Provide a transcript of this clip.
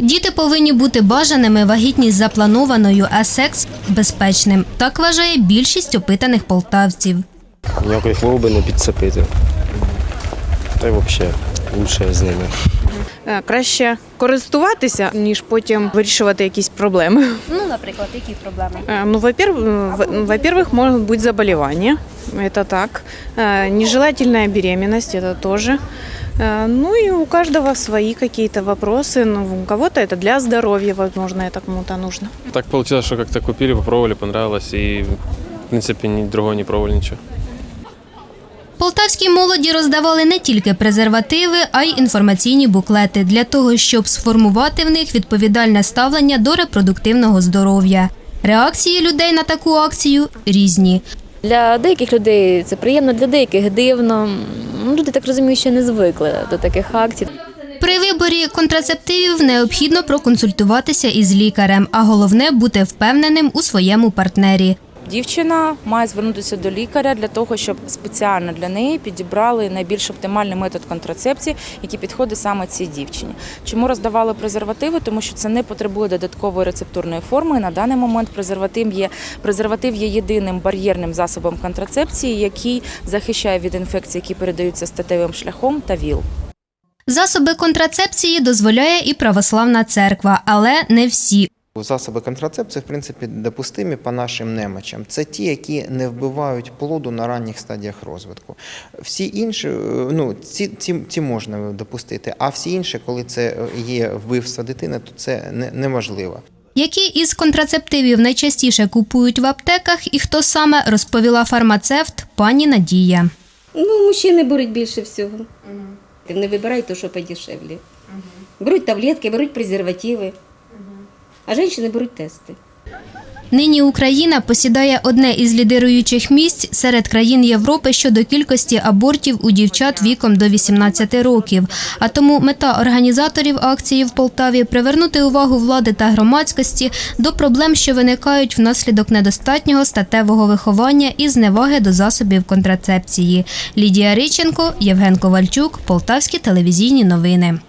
Діти повинні бути бажаними, вагітність запланованою, а секс безпечним. Так вважає більшість опитаних полтавців. Ніякої хвороби не підцепити. Та й взагалі лучше з ними. Е, Краще користуватися, ніж потім вирішувати якісь проблеми. Ну, наприклад, які проблеми? Е, Ну, во-первых, в- во-первых, могут быть заболевания, это так. Э, Нежелательная беременность, это тоже. Э, Ну и у каждого свои какие-то вопросы. Ну, у кого-то это для здоровья, возможно, это кому-то нужно. Так получилось, что как-то купили, попробовали, понравилось, и в принципе ни другого не пробовали ничего. Полтавській молоді роздавали не тільки презервативи, а й інформаційні буклети для того, щоб сформувати в них відповідальне ставлення до репродуктивного здоров'я. Реакції людей на таку акцію різні. Для деяких людей це приємно, для деяких дивно. Ну, Люди так розумію, ще не звикли до таких актів. При виборі контрацептивів необхідно проконсультуватися із лікарем, а головне бути впевненим у своєму партнері. Дівчина має звернутися до лікаря для того, щоб спеціально для неї підібрали найбільш оптимальний метод контрацепції, який підходить саме цій дівчині. Чому роздавали презервативи? Тому що це не потребує додаткової рецептурної форми. І на даний момент презерватив є презерватив є єдиним бар'єрним засобом контрацепції, який захищає від інфекцій, які передаються статевим шляхом та ВІЛ. Засоби контрацепції дозволяє і православна церква, але не всі. Засоби контрацепції, в принципі, допустимі по нашим немочам. Це ті, які не вбивають плоду на ранніх стадіях розвитку. Всі інші, е, ну, ці, ці, ці можна допустити, а всі інші, коли це є вбивство дитини, то це не, неможливо. Які із контрацептивів найчастіше купують в аптеках і хто саме розповіла фармацевт пані Надія. Ну, мужчини беруть більше всього. Не вибирають те, що подешевле. Беруть таблетки, беруть презервативи. А жінки беруть тести. Нині Україна посідає одне із лідируючих місць серед країн Європи щодо кількості абортів у дівчат віком до 18 років. А тому мета організаторів акції в Полтаві привернути увагу влади та громадськості до проблем, що виникають внаслідок недостатнього статевого виховання і зневаги до засобів контрацепції. Лідія Риченко, Євген Ковальчук, Полтавські телевізійні новини.